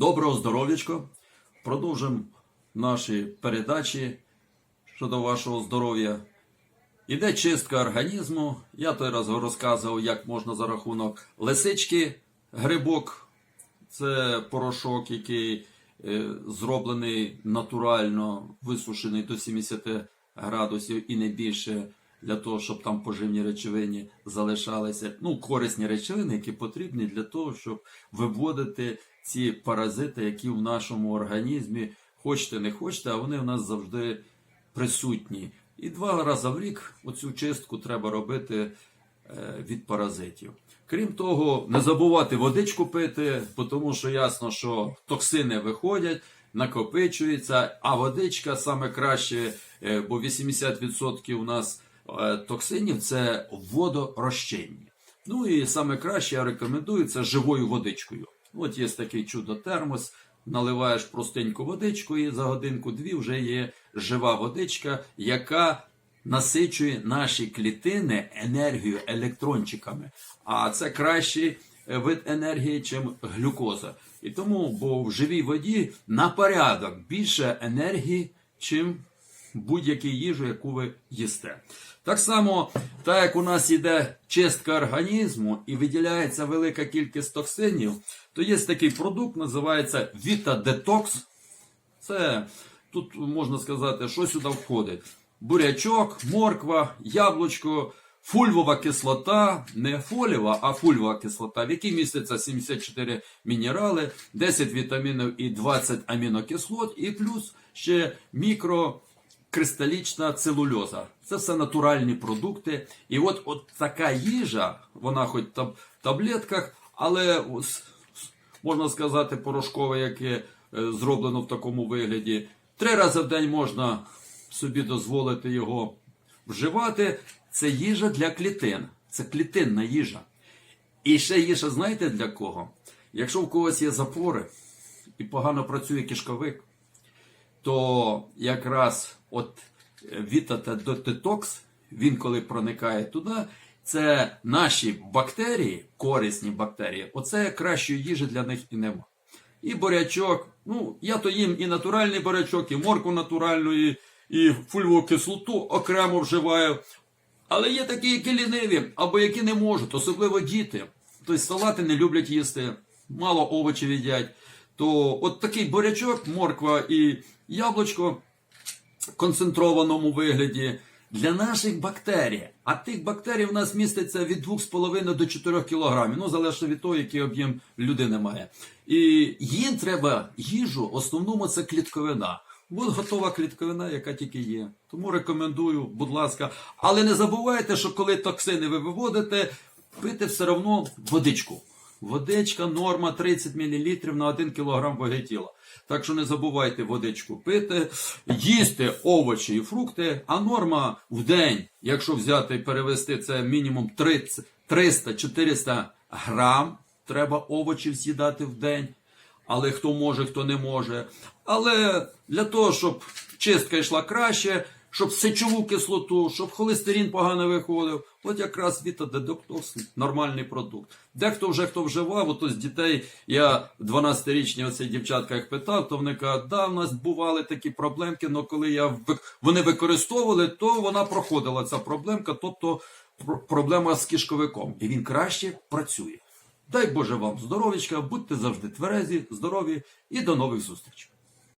Доброго здоров'ячко. Продовжимо наші передачі щодо вашого здоров'я. Іде чистка організму. Я той раз розказував, як можна за рахунок лисички, грибок. Це порошок, який е, зроблений натурально, висушений до 70 градусів і не більше для того, щоб там поживні речовини залишалися. Ну, корисні речовини, які потрібні для того, щоб виводити ці паразити, які в нашому організмі, хочете не хочете, а вони в нас завжди присутні. І два рази в рік оцю чистку треба робити е, від паразитів. Крім того, не забувати водичку пити, тому що ясно, що токсини виходять, накопичуються, а водичка саме краще, е, бо 80% у нас токсинів це водорозчинні. Ну і саме краще я рекомендую це живою водичкою. От є такий чудо-термос, наливаєш простеньку водичку, і за годинку-дві вже є жива водичка, яка насичує наші клітини енергію електрончиками. А це кращий е, вид енергії, чим глюкоза. І тому, бо в живій воді на порядок більше енергії, чим будь-якій їжу, яку ви їсте. Так само, так як у нас йде чистка організму і виділяється велика кількість токсинів, то є такий продукт, називається Detox. Це тут можна сказати, що сюди входить: бурячок, морква, яблучко, фульвова кислота, не фоліова, а фульвова кислота, в якій міститься 74 мінерали, 10 вітамінів і 20 амінокислот, і плюс ще мікрокристалічна целульоза. Це все натуральні продукти. І от, от така їжа, вона хоч в таблетках, але можна сказати, порошкове, яке е, зроблено в такому вигляді. Три рази в день можна собі дозволити його вживати. Це їжа для клітин. Це клітинна їжа. І ще їжа, знаєте для кого? Якщо в когось є запори і погано працює кишковик, то якраз от вітата детокс, він коли проникає туди, це наші бактерії, корисні бактерії, оце кращої їжі для них і нема. І бурячок, ну я то їм і натуральний бурячок, і морку натуральну, і, і фульвову кислоту окремо вживаю. Але є такі, які ліниві, або які не можуть, особливо діти. Тобто салати не люблять їсти, мало овочів їдять. То от такий бурячок, морква і яблучко в концентрованому вигляді для наших бактерій. А тих бактерій в нас міститься від 2,5 до 4 кг, ну залежно від того, який об'єм людини має. І їм треба їжу, основному це клітковина. От готова клітковина, яка тільки є. Тому рекомендую, будь ласка. Але не забувайте, що коли токсини ви виводите, пити все одно водичку. Водичка, норма 30 мл на 1 кг ваги тіла. Так що не забувайте водичку пити, їсти овочі і фрукти, а норма в день, якщо взяти і перевести це мінімум 300-400 грам, треба овочів з'їдати в день. Але хто може, хто не може. Але для того, щоб чистка йшла краще, щоб сечову кислоту, щоб холестерин погано виходив, от якраз вітадедоктокс нормальний продукт. Дехто вже хто вживав, ото з дітей, я 12-річні оці дівчатка їх питав, то вони кажуть, да, в нас бували такі проблемки, але коли я вони використовували, то вона проходила ця проблемка, тобто проблема з кишковиком. І він краще працює. Дай Боже вам здоров'ячка, будьте завжди тверезі, здорові і до нових зустрічей.